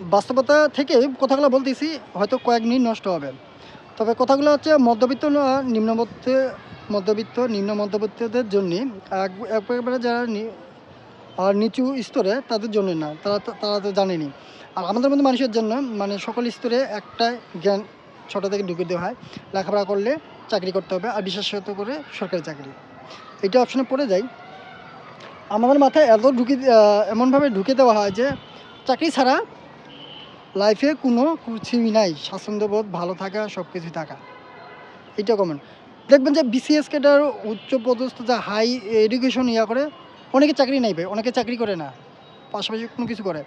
বাস্তবতা থেকে কথাগুলো বলতেছি, হয়তো কয়েক মিনিট নষ্ট হবে। তবে কথাগুলো হচ্ছে মধ্যবিত্ত ন- নিম্নমধ্য, মধ্যবিত্ত, নিম্ন মধ্যবিত্তদের জন্য একবারে যারা আর নিচু স্তরে তাদের জন্য না, তারা তারা তো জানেনি। আর আমাদের মধ্যে মানুষের জন্য মানে সকল স্তরে একটা জ্ঞান ছোটো থেকে ঢুকে দেওয়া হয়, লেখাপড়া করলে চাকরি করতে হবে, আর বিশেষত করে সরকারি চাকরি। এটা অপশনে পড়ে যায় আমাদের মাথায় এত ঢুকে এমনভাবে ঢুকে দেওয়া হয় যে, চাকরি ছাড়া লাইফে কোনো কিছুই নাই, স্বাচ্ছন্দ্যবোধ, ভালো থাকা সব কিছুই থাকা। এটা কমন দেখবেন যে বিসিএস কেটার উচ্চ পদস্থ যা হাই এডুকেশন ইয়া করে, অনেকে চাকরি নাই পায় অনেকে চাকরি করে না, পাশাপাশি কোনো কিছু করে।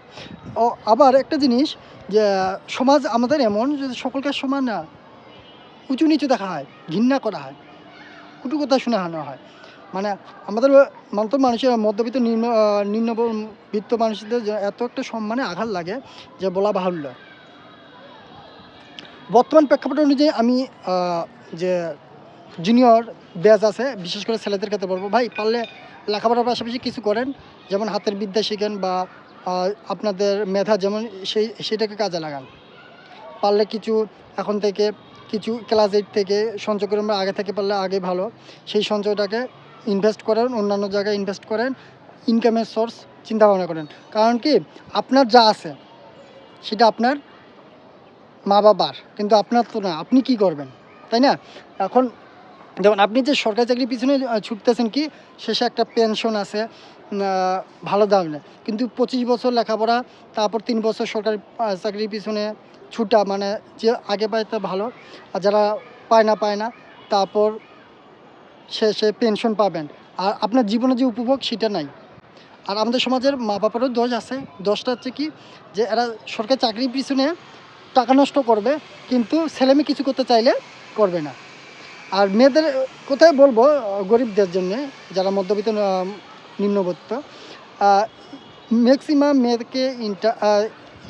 ও আবার একটা জিনিস যে, সমাজ আমাদের এমন যে সকলকে সমান না উঁচু নিচু দেখা হয়, ঘৃণা করা হয় কুটু কথা শোনানো হয়। মানে আমাদের মতো মানুষের, মধ্যবিত্ত নিম্ন নিম্নবিত্ত মানুষদের এত একটা সম্মানে আঘাত লাগে যে বলা বাহুল্য। বর্তমান প্রেক্ষাপট অনুযায়ী আমি যে জুনিয়র ব্যাচ আছে, বিশেষ করে ছেলেদের ক্ষেত্রে বলব, ভাই পারলে লেখাপড়ার পাশাপাশি কিছু করেন, যেমন হাতের বিদ্যা শিখেন বা আপনাদের মেধা যেমন সেই, সেটাকে কাজে লাগান। পারলে কিছু এখন থেকে, কিছু ক্লাস এইট থেকে সঞ্চয় করে আমরা আগে থেকে পারলে আগে ভালো, সেই সঞ্চয়টাকে ইনভেস্ট করেন, অন্যান্য জায়গায় ইনভেস্ট করেন ইনকামের সোর্স চিন্তা ভাবনা করেন। কারণ কি? আপনার যা আছে, সেটা আপনার মা বাবার, কিন্তু আপনার তো না, আপনি কি করবেন? তাই না? এখন যেমন আপনি যে সরকারি চাকরির পিছনে ছুটতেছেন কি? শেষে একটা পেনশন আছে ভালো দাম কিন্তু পঁচিশ বছর লেখাপড়া, তারপর তিন বছর সরকারি চাকরির পিছনে ছুটা মানে যে আগে পায় তা ভালো, আর যারা পায় না পায় না, তারপর সে সে পেনশন পাবেন। আর আপনার জীবনে যে উপভোগ সেটা নাই। আর আমাদের সমাজের মা বাবারও দোষ আছে। দোষটা হচ্ছে কি যে এরা সরকারি চাকরির পিছনে টাকা নষ্ট করবে, কিন্তু ছেলেমেয়ে কিছু করতে চাইলে করবে না। আর মেয়েদের কোথায় বলব, গরিবদের জন্য, যারা মধ্যবিত্ত নিম্নবিত্ত ম্যাক্সিমাম মেয়েকে ইন্টার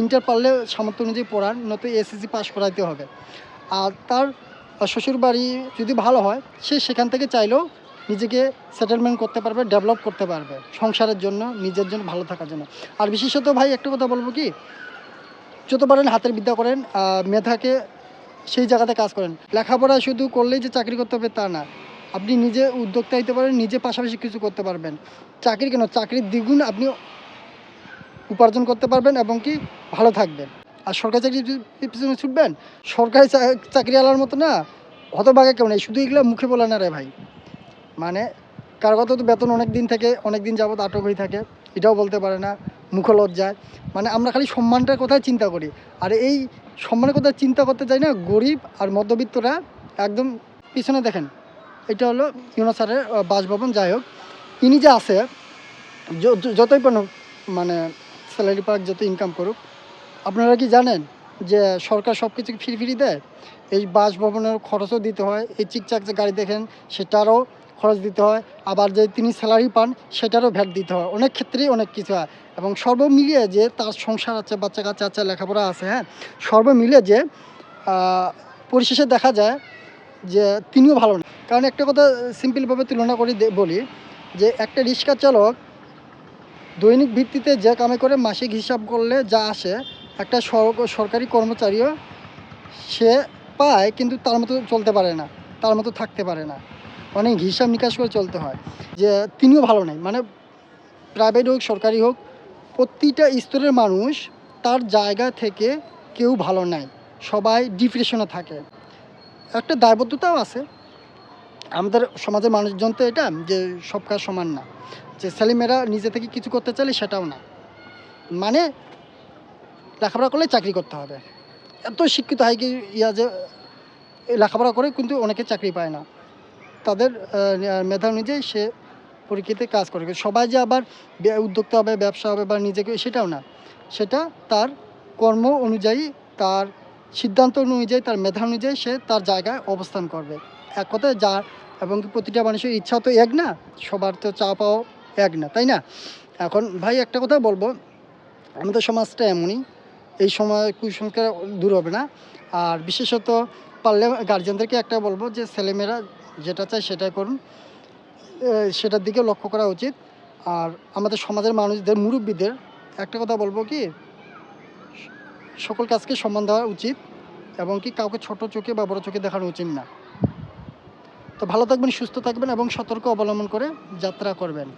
ইন্টার পারলে সামর্থ্য অনুযায়ী পড়ান, নয়তো এসএসসি পাস করাইতে হবে। আর তার শ্বশুর বাড়ি যদি ভালো হয়, সে সেখান থেকে চাইলেও নিজেকে সেটেলমেন্ট করতে পারবে ডেভেলপ করতে পারবে সংসারের জন্য, নিজের জন্য, ভালো থাকার জন্য। আর বিশেষত ভাই, একটা কথা বলব কি? যত পারেন হাতের বিদ্যা করেন মেধাকে সেই জায়গাতে কাজ করেন। লেখাপড়া শুধু করলেই যে চাকরি করতে হবে তা না। আপনি নিজে উদ্যোক্তা হতে পারেন, নিজে পাশাপাশি কিছু করতে পারবেন। চাকরি কেন? চাকরির দ্বিগুণ আপনি উপার্জন করতে পারবেন এবং কি? ভালো থাকবেন। আর সরকারি চাকরি পিছনে ছুটবেন, সরকারি চা- চাকরিওয়ালার মতো না, হতভাগে কেউ নেই। শুধু এগুলো মুখে বলে না রে ভাই। মানে কারগত তো বেতন অনেক দিন থেকে, অনেক দিন যাবত আটক হয়ে থাকে, এটাও বলতে পারে না, মুখ লজ্জায়। মানে আমরা খালি সম্মানটার কথাই চিন্তা করি। আর এই সম্মানের কথা চিন্তা করতে চাই না, গরিব আর মধ্যবিত্তরা একদম পিছনে দেখেন। এটা হলো ইউনো স্যারের বাসভবন, যাই হোক। ইনি যে আছে যতই মানে স্যালারি পাক, যত ইনকাম করুক আপনারা কি জানেন যে সরকার সব কিছু ফ্রি ফ্রি দেয়? এই বাসভবনের খরচও দিতে হয়, এই চিকচাক যে গাড়ি দেখেন সেটারও খরচ দিতে হয়, আবার যে তিনি স্যালারি পান সেটারও ভ্যাট দিতে হয়। অনেক ক্ষেত্রেই অনেক কিছু হয়। এবং সর্ব মিলিয়ে যে তার সংসার আছে বাচ্চা কাচ্চা আছে, লেখাপড়া আছে হ্যাঁ? সর্ব মিলিয়ে যে পরিশেষে দেখা যায় যে তিনিও ভালো না। কারণ একটা কথা সিম্পলভাবে তুলনা করে বলি যে একটা রিক্সা চালক দৈনিক ভিত্তিতে যে কামে করে মাসিক হিসাব করলে যা আসে একটা সরকারি কর্মচারীও সে পায়, কিন্তু তার মতো চলতে পারে না, তার মতো থাকতে পারে না। অনেক হিসাব নিকাশ করে চলতে হয়। যে তিনিও ভালো নেই। মানে প্রাইভেট হোক, সরকারি হোক, প্রতিটা স্তরের মানুষ তার জায়গা থেকে কেউ ভালো নাই। সবাই ডিপ্রেশনে থাকে। একটা দায়বদ্ধতাও আছে। আমাদের সমাজের মানুষজন তো এটা, যে সব কাজ সমান না। যে ছেলেমেয়েরা নিজে থেকে কিছু করতে চাইলে সেটাও না। মানে লেখাপড়া করলে চাকরি করতে হবে। এত শিক্ষিত হয় কি ইয়া যে লেখাপড়া করে কিন্তু অনেকে চাকরি পায় না। তাদের মেধা অনুযায়ী সে পরীক্ষিতে কাজ করে। সবাই যে আবার উদ্যোক্তা হবে, ব্যবসা হবে বা নিজেকে, সেটাও না। সেটা তার কর্ম অনুযায়ী, তার সিদ্ধান্ত অনুযায়ী, তার মেধা অনুযায়ী সে তার জায়গায় অবস্থান করবে। এক কথায় যা, এবং প্রতিটা মানুষের ইচ্ছা তো এক না, সবার তো চা পাও এক না, তাই না? এখন ভাই একটা কথা বলব, আমাদের সমাজটা এমনই। এই সময় কুসংস্কার দূর হবে না। আর বিশেষত পারলে গার্জেনদেরকে একটা বলব যে, ছেলেমেয়েরা যেটা চায় সেটাই করুন। সেটার দিকে লক্ষ্য করা উচিত। আর আমাদের সমাজের মানুষদের, মুরব্বীদের একটা কথা বলব কি, সকল কাজকে সম্মান দেওয়া উচিত এবং কি কাউকে ছোট চোখে বা বড় চোখে দেখানো উচিত না। তো ভালো থাকবেন, সুস্থ থাকবেন এবং সতর্ক অবলম্বন করে যাত্রা করবেন।